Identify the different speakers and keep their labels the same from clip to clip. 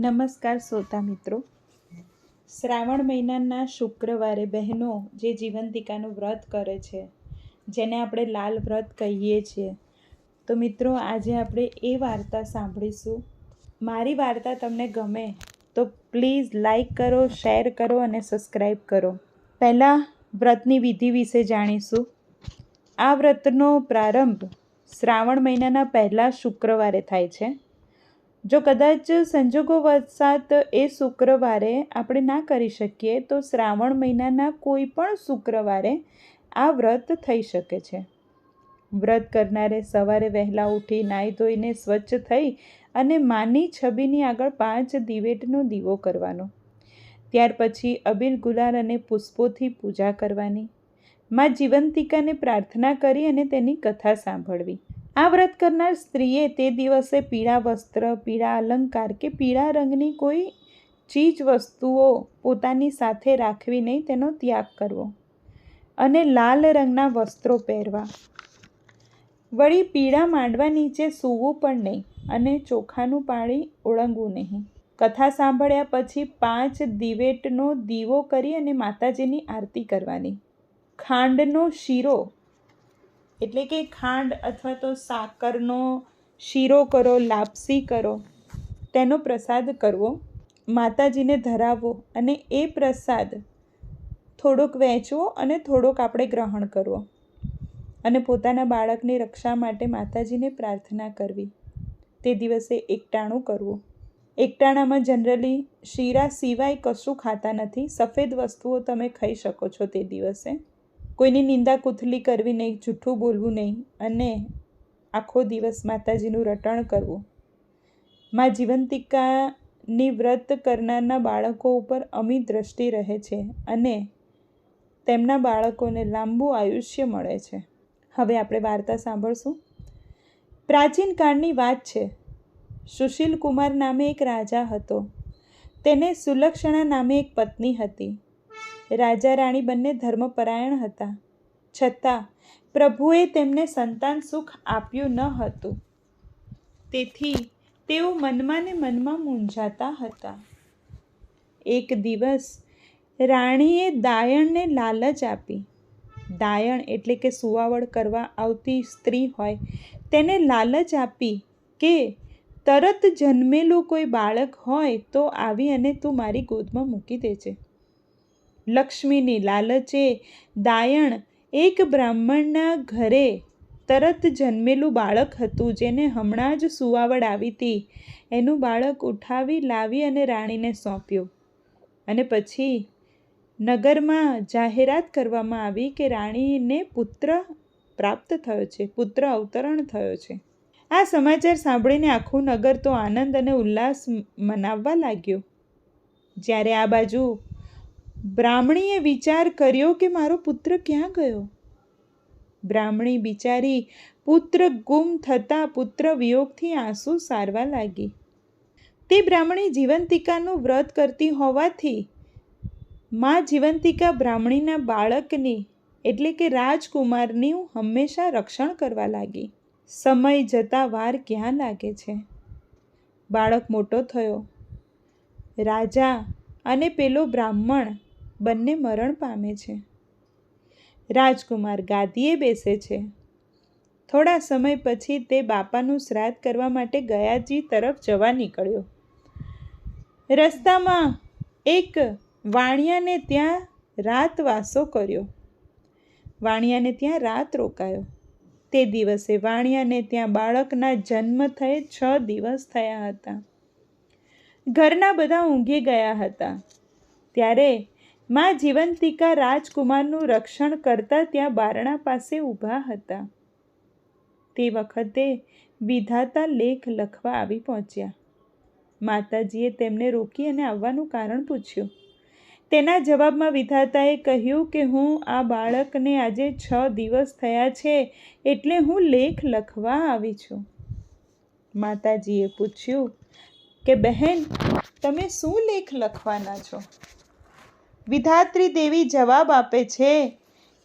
Speaker 1: નમસ્કાર શ્રોતા મિત્રો. શ્રાવણ મહિનાના શુક્રવારે બહેનો જે જીવંતિકાનું વ્રત કરે છે, જેને આપણે લાલ વ્રત કહીએ છીએ. તો મિત્રો, આજે આપણે એ વાર્તા સાંભળીશું. મારી વાર્તા તમને ગમે તો પ્લીઝ લાઈક કરો, શેર કરો અને સબસ્ક્રાઈબ કરો. પહેલાં વ્રતની વિધિ વિશે જાણીશું. આ વ્રતનો પ્રારંભ શ્રાવણ મહિનાના પહેલાં શુક્રવારે થાય છે. જો કદાચ સંજોગો વસાત એ શુક્રવારે આપણે ના કરી શકીએ, તો શ્રાવણ મહિનાના કોઈ પણ શુક્રવારે આ વ્રત થઈ શકે છે. વ્રત કરનારે સવારે વહેલા ઉઠી નાહી ધોઈને સ્વચ્છ થઈ અને માની છબીની આગળ પાંચ દિવેટનો દીવો કરવાનો. ત્યાર પછી અબીલ ગુલાલ અને પુષ્પોથી પૂજા કરવાની. માં જીવંતિકાને પ્રાર્થના કરી અને તેની કથા સાંભળવી. આ વ્રત કરનાર સ્ત્રીએ તે દિવસે પીળા વસ્ત્ર, પીળા અલંકાર કે પીળા રંગની કોઈ ચીજ વસ્તુઓ પોતાની સાથે રાખવી નહીં તેનો ત્યાગ કરવો અને લાલ રંગના વસ્ત્રો પહેરવા. વળી પીળા માંડવા નીચે સૂવું પણ નહીં અને ચોખાનું પાણી ઓળંગવું નહીં. કથા સાંભળ્યા પછી પાંચ દિવેટનો દીવો કરી અને માતાજીની આરતી કરવાની. ખાંડનો શીરો એટલે કે ખાંડ અથવા તો સાકરનો શીરો કરો, લાપસી કરો, તેનો પ્રસાદ કરવો, માતાજીને ધરાવવો અને એ પ્રસાદ થોડોક વહેંચવો અને થોડોક આપણે ગ્રહણ કરવો. અને પોતાના બાળકની રક્ષા માટે માતાજીને પ્રાર્થના કરવી. તે દિવસે એકટાણું કરવું. એકટાણામાં જનરલી શીરા સિવાય કશું ખાતા નથી. સફેદ વસ્તુઓ તમે ખાઈ શકો છો તે દિવસે. કોઈની નિંદા કુથલી કરવી નહીં, જૂઠું બોલવું નહીં અને આખો દિવસ માતાજીનું રટણ કરવું. માં જીવંતિકાની વ્રત કરનારના બાળકો ઉપર અમી દ્રષ્ટિ રહે છે અને તેમના બાળકોને લાંબુ આયુષ્ય મળે છે. હવે આપણે વાર્તા સાંભળશું. પ્રાચીન કાળની વાત છે. સુશીલ કુમાર નામે એક રાજા હતો. તેને સુલક્ષણા નામે એક પત્ની હતી. રાજા રાણી બંને ધર્મપરાયણ હતા. છતાં, પ્રભુએ તેમને સંતાન સુખ આપ્યું ન હતું. તેથી, તેઓ મનમાં ને મનમાં મૂંઝાતા હતા. એક દિવસ, રાણીએ દાયણને લાલચ આપી. દાયણ એટલે કે સુવાવડ કરવા આવતી સ્ત્રી હોય, તેને લાલચ આપી કે, તરત જન્મેલું કોઈ બાળક હોય તો આવી અને તું મારી ગોદમાં મૂકી દેજે. લક્ષ્મીની લાલચે દાયણ એક બ્રાહ્મણના ઘરે તરત જન્મેલું બાળક હતું, જેને હમણાં જ સુવાવડ આવી હતી. એનું બાળક ઉઠાવી, લાવી અને રાણીને સોંપ્યું. અને પછી નગરમાં જાહેરાત કરવામાં આવી કે રાણીને પુત્ર પ્રાપ્ત થયો છે, પુત્ર અવતરણ થયો છે. આ સમાચાર સાંભળીને આખું નગર તો આનંદ અને ઉલ્લાસ મનાવવા લાગ્યો. જ્યારે આ બાજુ બ્રાહ્મણીએ વિચાર કર્યો કે મારો પુત્ર ક્યાં ગયો? બ્રાહ્મણી બિચારી પુત્ર ગુમ થતાં પુત્ર વિયોગથી આંસુ સારવા લાગી. તે બ્રાહ્મણી જીવંતિકાનું વ્રત કરતી હોવાથી મા જીવંતિકા બ્રાહ્મણીના બાળકની, એટલે કે રાજકુમારની હંમેશા રક્ષણ કરવા લાગી. સમય જતાં વાર ક્યાં લાગે છે? બાળક મોટો થયો. રાજા અને પેલો બ્રાહ્મણ બંને મરણ પામે છે. રાજકુમાર ગાદીએ બેસે છે. થોડા સમય પછી તે બાપાનું શ્રાદ્ધ કરવા માટે ગયાજી તરફ જવા નીકળ્યો. રસ્તામાં એક વાણિયાને ત્યાં રાત વાસો કર્યો. વાણિયાને ત્યાં રાત રોકાયો. તે દિવસે વાણિયાને ત્યાં બાળકના જન્મ થયે છ દિવસ થયા હતા. ઘરના બધા ઊંઘી ગયા હતા. ત્યારે માં જીવંતિકા રાજકુમારનું રક્ષણ કરતા ત્યાં બારણા પાસે ઊભા હતા. તે વખતે વિધાતા લેખ લખવા આવી પહોંચ્યા. માતાજીએ તેમને રોકી અને આવવાનું કારણ પૂછ્યું. તેના જવાબમાં વિધાતાએ કહ્યું કે, હું આ બાળકને આજે છ દિવસ થયા છે એટલે હું લેખ લખવા આવી છું. માતાજીએ પૂછ્યું કે, બહેન, તમે શું લેખ લખવાના છો? વિધાત્રી દેવી જવાબ આપે છે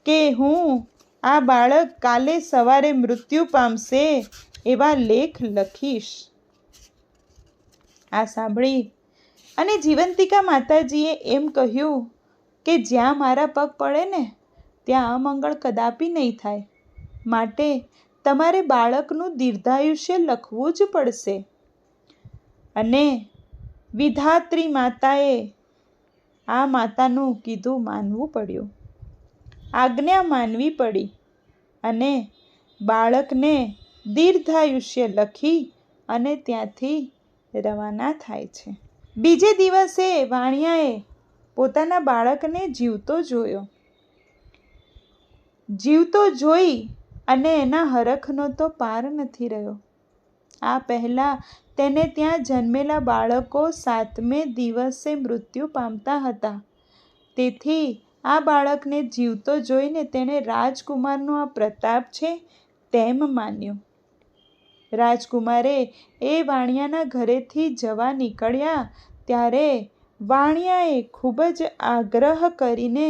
Speaker 1: કે હું આ બાળક કાલે સવારે મૃત્યુ પામશે એવા લેખ લખીશ. આ સાંભળી અને જીવંતિકા માતાજીએ એમ કહ્યું કે જ્યાં મારા પગ પડે ને, ત્યાં અમંગળ કદાપી નહીં થાય. માટે તમારે બાળકનું દીર્ઘાયુષ્ય લખવું જ પડશે. અને વિધાત્રી માતાએ આ માતાનું કીધું માનવું પડ્યું. આજ્ઞા માનવી પડી અને બાળકને દીર્ઘાયુષ્ય લખી અને ત્યાંથી રવાના થાય છે. બીજે દિવસે વાણિયાએ પોતાના બાળકને જીવતો જોયો. જીવતો જોઈ અને એના હરખનો તો પાર નથી રહ્યો. આ પહેલાં તેને ત્યાં જન્મેલા બાળકો સાતમે દિવસે મૃત્યુ પામતા હતા. તેથી આ બાળકને જીવતો જોઈને તેણે રાજકુમારનો આ પ્રતાપ છે તેમ માન્યું. રાજકુમારે એ વાણિયાના ઘરેથી જવા નીકળ્યા ત્યારે વાણિયાએ ખૂબ જ આગ્રહ કરીને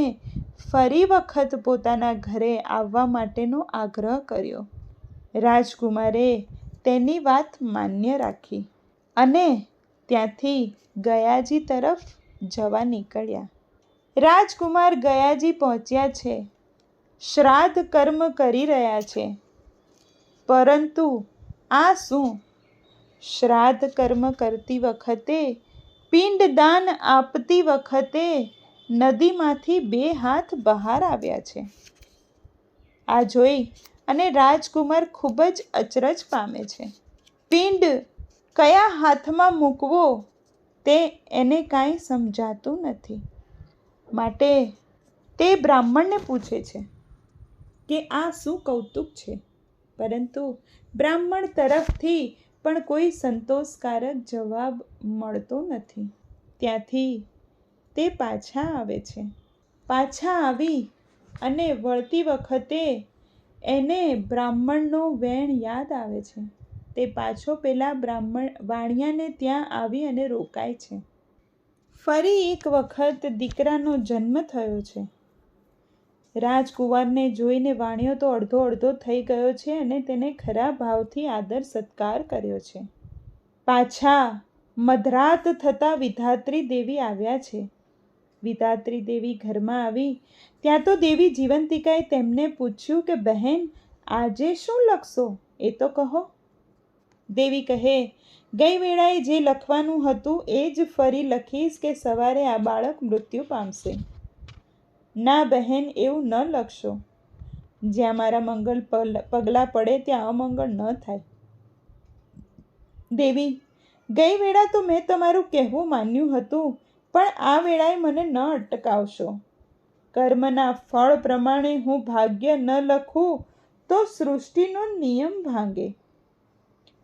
Speaker 1: ફરી વખત પોતાના ઘરે આવવા માટેનો આગ્રહ કર્યો. રાજકુમારે તેની વાત માન્ય રાખી અને ત્યાંથી ગયાજી તરફ જવા નીકળ્યા. રાજકુમાર ગયાજી પહોંચ્યા છે. શ્રાદ્ધ કર્મ કરી રહ્યા છે. પરંતુ આ શું? શ્રાદ્ધ કર્મ કરતી વખતે, પિંડદાન આપતી વખતે નદીમાંથી બે હાથ બહાર આવ્યા છે. આ જોઈ અને રાજકુમાર ખૂબ જ અચરજ પામે છે. પિંડ કયા હાથમાં મૂકવો તે એને કાંઈ સમજાતું નથી. માટે તે બ્રાહ્મણને પૂછે છે કે આ શું કૌતુક છે? પરંતુ બ્રાહ્મણ તરફથી પણ કોઈ સંતોષકારક જવાબ મળતો નથી. ત્યાંથી તે પાછા આવે છે. પાછા આવી અને વળતી વખતે એને બ્રાહ્મણનો વેણ યાદ આવે છે. તે પાછો પેલા બ્રાહ્મણ વાણિયાને ત્યાં આવી અને રોકાય છે. ફરી એક વખત દીકરાનો જન્મ થયો છે. રાજકુવારને જોઈને વાણિયો તો અડધો અડધો થઈ ગયો છે અને તેને ખરા ભાવથી આદર સત્કાર કર્યો છે. પાછા મધરાત થતાં વિધાત્રી દેવી આવ્યા છે. વિધાત્રી દેવી ઘરમાં આવી. ત્યાં તો દેવી જીવંતિકાએ તેમને પૂછ્યું કે, બહેન, આજે શું લખશો? એ તો કહો. દેવી કહે, ગઈ વેળાએ જે લખવાનું હતું એ જ ફરી લખીશ કે સવારે આ બાળક મૃત્યુ પામશે. ના બહેન, એવું ન લખશો. જ્યાં મારા મંગળ પગલાં પડે ત્યાં અમંગળ ન થાય. દેવી, ગઈ વેળા તો મેં તમારું કહેવું માન્યું હતું. પણ આ વેળાએ મને ન અટકાવશો. કર્મના ફળ પ્રમાણે હું ભાગ્ય ન લખું તો સૃષ્ટિનો નિયમ ભાંગે.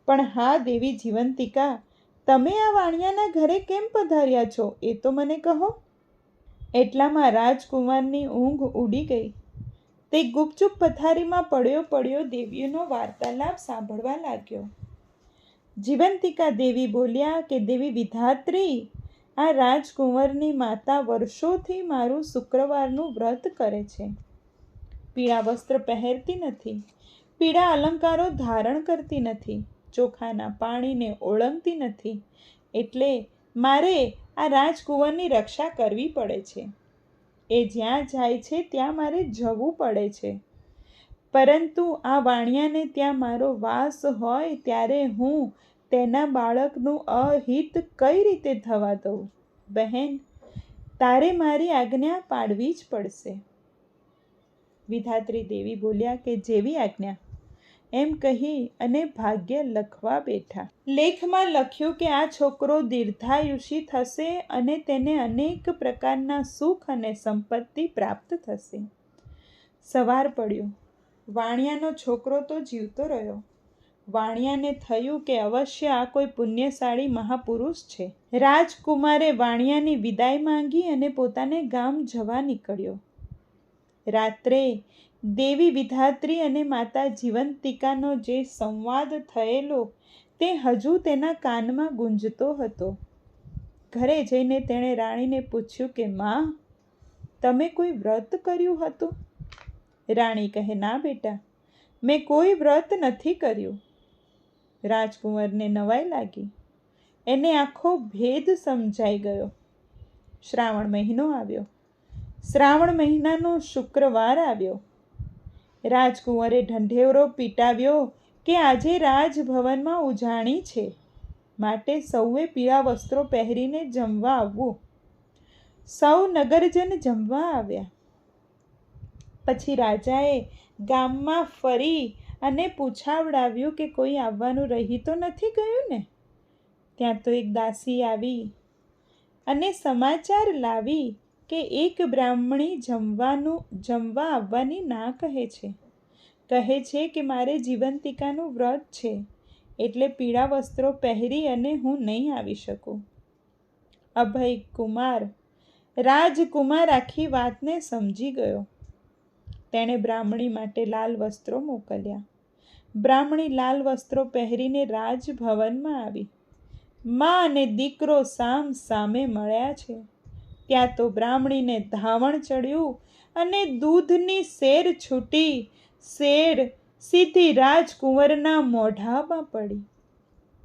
Speaker 1: પણ હા, દેવી જીવંતિકા, તમે આ વાણિયાના ઘરે કેમ પધાર્યા છો એ તો મને કહો. એટલામાં રાજકુમારની ઊંઘ ઉડી ગઈ. તે ગુપચુપ પથારીમાં પડ્યો પડ્યો દેવીઓનો વાર્તાલાપ સાંભળવા લાગ્યો. જીવંતિકા દેવી બોલ્યા કે, દેવી વિધાત્રી આ રાજકુંવરની માતા વર્ષોથી મારું શુક્રવારનું વ્રત કરે છે. પીળા વસ્ત્ર પહેરતી નથી. પીળા અલંકારો ધારણ કરતી નથી. ચોખાના પાણીને ઓળંગતી નથી. એટલે મારે આ રાજકુંવરની રક્ષા કરવી પડે છે. એ જ્યાં જાય છે ત્યાં મારે જવું પડે છે. પરંતુ આ વાણિયાને ત્યાં મારો વાસ હોય ત્યારે હું તેના બાળકનું અહિત કઈ રીતે થવા દઉં? બહેન, તારે મારી આજ્ઞા પાડવી જ પડશે. વિધાત્રી દેવી બોલ્યા કે, જેવી આજ્ઞા? એમ કહી અને ભાગ્ય લખવા બેઠા. લેખમાં લખ્યું કે, આ છોકરો દીર્ઘાયુષી થશે અને તેને અનેક પ્રકારના સુખ અને સંપત્તિ પ્રાપ્ત થશે. સવાર પડ્યો. વાણિયાનો છોકરો તો જીવતો રહ્યો. વાણિયાને થયું કે અવશ્ય આ કોઈ પુણ્યશાળી મહાપુરુષ છે. રાજકુમારે વાણિયાની વિદાય માંગી અને પોતાને ગામ જવા નીકળ્યો. રાત્રે દેવી વિધાત્રી અને માતા જીવંતિકાનો જે સંવાદ થયેલો તે હજુ તેના કાનમાં ગુંજતો હતો. ઘરે જઈને તેણે રાણીને પૂછ્યું કે, માં, તમે કોઈ વ્રત કર્યું હતું? રાણી કહે, ના બેટા, મેં કોઈ વ્રત નથી કર્યું. રાજકુંવરને નવાઈ લાગી. એને આખો ભેદ સમજાઈ ગયો. શ્રાવણ મહિનો આવ્યો. શ્રાવણ મહિનાનો શુક્રવાર આવ્યો. રાજકુંવરે ઢંઢેરો પીટાવ્યો કે આજે રાજભવનમાં ઉજાણી છે. માટે સૌએ પીળા વસ્ત્રો પહેરીને જમવા આવવું. સૌ નગરજન જમવા આવ્યા. પછી રાજાએ ગામમાં ફરી અને પૂછાવડાવ્યું કે કોઈ આવવાનું રહી તો નથી ગયું ને? ત્યાં તો એક દાસી આવી અને સમાચાર લાવી કે એક બ્રાહ્મણી જમવાનું, જમવા આવવાની ના કહે છે. કહે છે કે મારે જીવંતિકાનું વ્રત છે, એટલે પીળા વસ્ત્રો પહેરી અને હું નહીં આવી શકું. અભય કુમાર રાજકુમાર આખી વાતને સમજી ગયો. તેણે બ્રાહ્મણી માટે લાલ વસ્ત્રો મોકલ્યા. બ્રાહ્મણી લાલ વસ્ત્રો પહેરીને રાજભવનમાં આવી. માં અને દીકરો સામ સામે મળ્યા છે. ત્યાં તો બ્રાહ્મણીને ધાવણ ચડ્યું અને દૂધની શેર છૂટી, શેર સીધી રાજકુંવરના મોઢામાં પડી.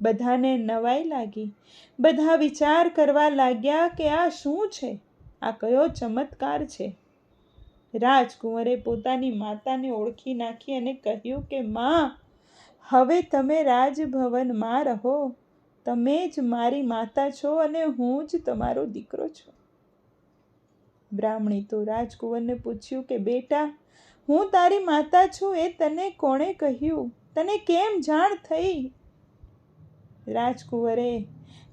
Speaker 1: બધાને નવાઈ લાગી. બધા વિચાર કરવા લાગ્યા કે આ શું છે? આ કયો ચમત્કાર છે? રાજકુંવરે પોતાની માતાને ઓળખી નાખી અને કહ્યું કે, માં, હવે તમે રાજભવનમાં રહો. તમે જ મારી માતા છો અને હું જ તમારો દીકરો છું. બ્રાહ્મણી તો રાજકુંવરને પૂછ્યું કે, બેટા, હું તારી માતા છું એ તને કોણે કહ્યું? તને કેમ જાણ થઈ? રાજકુંવરે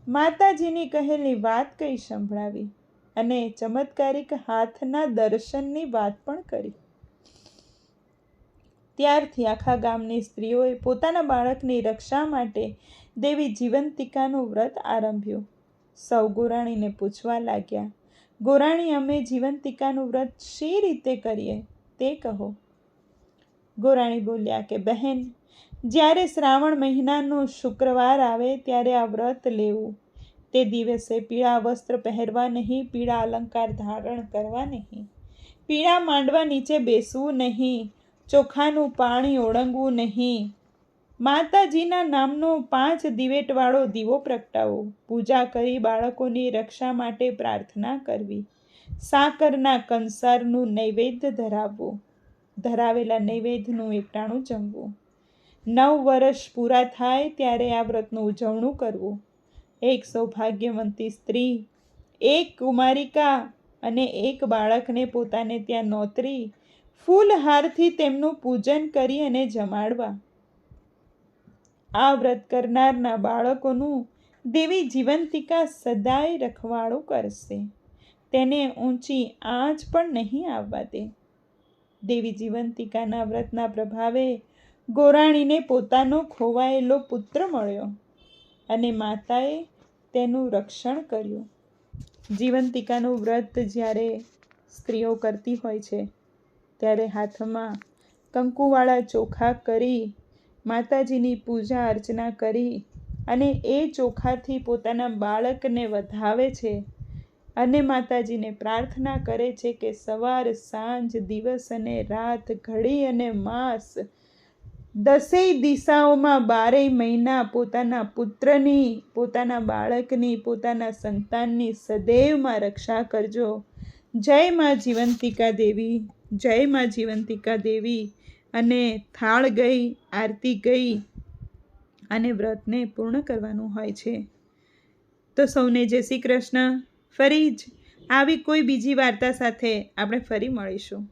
Speaker 1: માતાજીની કહેલી વાત કઈ સંભળાવી. અને ચમત્કારિક હાથના દર્શનની વાત પણ કરી. ત્યારથી આખા ગામની સ્ત્રીઓએ પોતાના બાળકની રક્ષા માટે દેવી જીવંતિકાનું વ્રત આરંભ્યું. સૌ ગોરાણીને પૂછવા લાગ્યા, ગોરાણી, અમે જીવંતિકાનું વ્રત શી રીતે કરીએ? તે કહો. ગોરાણી બોલ્યા કે, બહેન, જ્યારે શ્રાવણ મહિનાનો શુક્રવાર આવે ત્યારે આ વ્રત લેવું. તે દિવસે પીળા વસ્ત્ર પહેરવા નહીં, પીળા અલંકાર ધારણ કરવા નહીં. પીળા માંડવા નીચે બેસવું નહીં, ચોખાનું પાણી ઓળંગવું નહીં. માતાજીના નામનો પાંચ દિવેટવાળો દીવો પ્રગટાવો. પૂજા કરી બાળકોની રક્ષા માટે પ્રાર્થના કરવી. સાકરના કંસારનું નૈવેદ્ય ધરાવવું. ધરાવેલા નૈવેદ્યનું એકટાણું જમવું. નવ વર્ષ પૂરા થાય ત્યારે આ વ્રતનું ઉજવણું કરવું. એક સૌભાગ્યવંતી સ્ત્રી, એક કુમારિકા અને એક બાળકને પોતાને ત્યાં નોતરી, ફૂલહારથી તેમનું પૂજન કરી અને જમાડવા. આ વ્રત કરનારના બાળકોનું દેવી જીવંતિકા સદાય રખવાળું કરશે. તેને ઊંચી આંચ પણ નહીં આવવા દે. દેવી જીવંતિકાના વ્રતના પ્રભાવે ગોરાણીને પોતાનો ખોવાયેલો પુત્ર મળ્યો અને માતાએ તેનું રક્ષણ કર્યું. જીવંતિકાનું વ્રત જ્યારે સ્ત્રીઓ કરતી હોય છે, ત્યારે હાથમાં કંકુવાળા ચોખા કરી, માતાજીની પૂજા અર્ચના કરી અને એ ચોખાથી પોતાના બાળકને વધાવે છે અને માતાજીને પ્રાર્થના કરે છે કે સવાર, સાંજ, દિવસ અને રાત ઘડી અને માસ દસેય દિશાઓમાં બારેય મહિના પોતાના પુત્રની, પોતાના બાળકની, પોતાના સંતાનની સદૈવમાં રક્ષા કરજો. જય માં જીવંતિકા દેવી, જય માં જીવંતિકા દેવી. અને થાળ ગઈ, આરતી ગઈ અને વ્રતને પૂર્ણ કરવાનું હોય છે. તો સૌને જય શ્રી કૃષ્ણ. ફરી જ આવી કોઈ બીજી વાર્તા સાથે આપણે ફરી મળીશું.